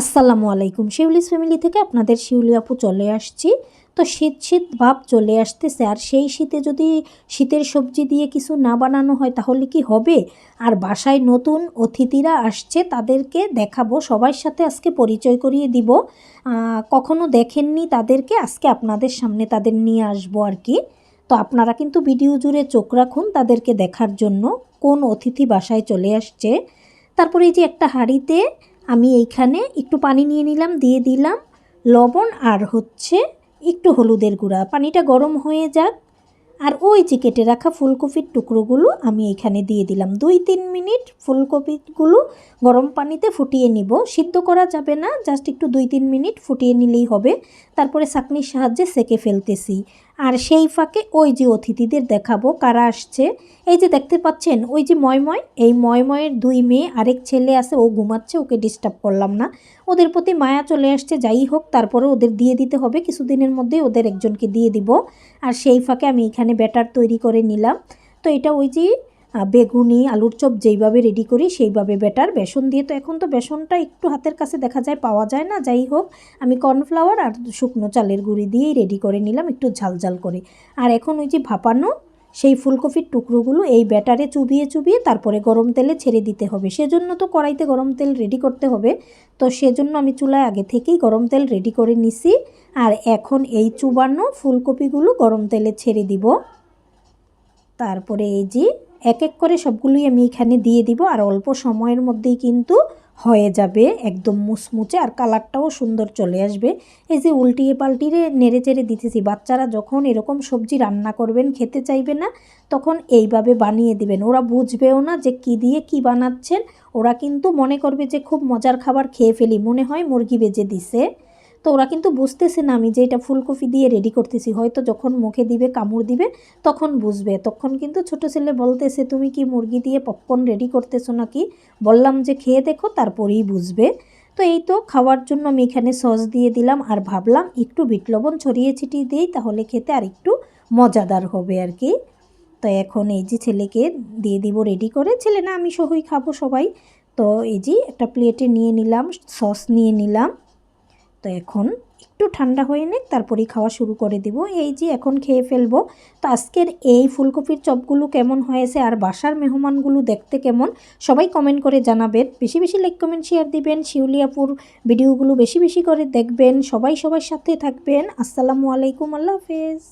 আসসালামু আলাইকুম। শিউলিস ফ্যামিলি থেকে আপনাদের শিউলি আপু চলে আসছি। তো শীত শীত ভাব চলে আসতেছে, আর সেই শীতে যদি শীতের সবজি দিয়ে কিছু না বানানো হয় তাহলে কি হবে? আর বাসায় নতুন অতিথিরা আসছে, তাদেরকে দেখাবো, সবার সাথে আজকে পরিচয় করিয়ে দিব। কখনো দেখেননি তাদেরকে, আজকে আপনাদের সামনে তাদের নিয়ে আসব আর কি। তো আপনারা কিন্তু ভিডিও জুড়ে চোখ রাখুন তাদেরকে দেখার জন্য, কোন অতিথি বাসায় চলে আসছে। তারপরে এই যে একটা হাঁড়িতে আমি এইখানে একটু পানি নিয়ে নিলাম, দিয়ে দিলাম। লবণ আর হচ্ছে একটু হলুদের গুঁড়া। পানিটা গরম হয়ে যাক। আর ওই যে কেটে রাখা ফুলকপির টুকরোগুলো আমি এখানে দিয়ে দিলাম। দুই তিন মিনিট ফুলকপিগুলো গরম পানিতে ফুটিয়ে নিব। সিদ্ধ করা যাবে না, জাস্ট একটু দুই তিন মিনিট ফুটিয়ে নিলেই হবে। তারপরে চাকনির সাহায্যে সেকে ফেলতেছি। আর সেই ফাঁকে ওই যে অতিথিদের দেখাবো কারা আসছে। এই যে দেখতে পাচ্ছেন, ওই যে ময়ময়। এই ময়ময়ের দুই মেয়ে, আরেক ছেলে আছে, ও ঘুমাচ্ছে, ওকে ডিস্টার্ব করলাম না। ওদের প্রতি মায়া চলে আসছে, যাই হোক তারপরে ওদের দিয়ে দিতে হবে। কিছুদিনের মধ্যেই ওদের একজনকে দিয়ে দিব। আর সেই ফাঁকে আমি এখানে ব্যাটার তৈরি করে নিলাম। তো এটা ওই যে বেগুনি, আলুর চপ যেইভাবে রেডি করি, সেইভাবে ব্যাটার বেসন দিয়ে তো এখন তো বেসনটা একটু হাতের কাছে দেখা যায়, পাওয়া যায় না। যাই হোক, আমি কর্নফ্লাওয়ার আর শুকনো চালের গুঁড়ি দিয়েই রেডি করে নিলাম, একটু ঝালঝাল করে। আর এখন ওই যে ভাপানো, সেই ফুলকপির টুকরোগুলো এই ব্যাটারে চুবিয়ে চুবিয়ে তারপরে গরম তেলে ছেড়ে দিতে হবে। সেজন্য তো কড়াইতে গরম তেল রেডি করতে হবে। তো সেজন্য আমি চুলায় আগে থেকেই গরম তেল রেডি করে নিছি। আর এখন এই চুবানো ফুলকপিগুলো গরম তেলে ছেড়ে দিব। তারপরে এই যে এক এক করে সবগুলোই আমি এখানে দিয়ে দিব আর অল্প সময়ের মধ্যেই কিন্তু হয়ে যাবে একদম মুচমুচে আর কালারটাও সুন্দর চলে আসবে। এই যে উল্টিয়ে পাল্টিয়ে নেড়ে চেড়ে দিতেছি, বাচ্চারা যখন এরকম সবজি রান্না করবেন, খেতে চাইবে না, তখন এইভাবে বানিয়ে দিবেন। ওরা বুঝবেও না যে কি দিয়ে কি বানাচ্ছেন। ওরা কিন্তু মনে করবে যে খুব মজার খাবার খেয়ে ফেলি, মনে হয় মুরগি বেজে দিছে। তো ওরা কিন্তু বুঝতেছে না আমি যে এটা ফুলকপি দিয়ে রেডি করতেছি। হয়তো যখন মুখে দিবে, কামড় দিবে, তখন বুঝবে। তখন কিন্তু ছোট ছেলে বলতেছে, তুমি কি মুরগি দিয়ে পপকর্ন রেডি করতেছো নাকি? বললাম যে, খেয়ে দেখো, তারপরেই বুঝবে। তো এই তো খাওয়ার জন্য আমি এখানে সস দিয়ে দিলাম আর ভাবলাম একটু বিট লবণ ছড়িয়ে ছিটিয়ে দিই, তাহলে খেতে আর একটু মজাদার হবে আর কি। তো এখন এই যে ছেলেকে দিয়ে দিব রেডি করে। ছেলে, না, আমি সহই খাব সবাই। তো এই যে একটা প্লেটে নিয়ে নিলাম, সস নিয়ে নিলাম। তো এখন একটু ঠান্ডা হয়ে নিক, তারপরেই খাওয়া শুরু করে দিব। এই যে এখন খেয়ে ফেলব। তো আজকের এই ফুলকপির চপগুলো কেমন হয়েছে আর বাসার মেহমানগুলো দেখতে কেমন, সবাই কমেন্ট করে জানাবেন। বেশি বেশি লাইক কমেন্ট শেয়ার দিবেন। শিউলিয়াপুর ভিডিওগুলো বেশি বেশি করে দেখবেন। সবাই সবার সাথে থাকবেন। আসসালামু আলাইকুম, আল্লাহ হাফেজ।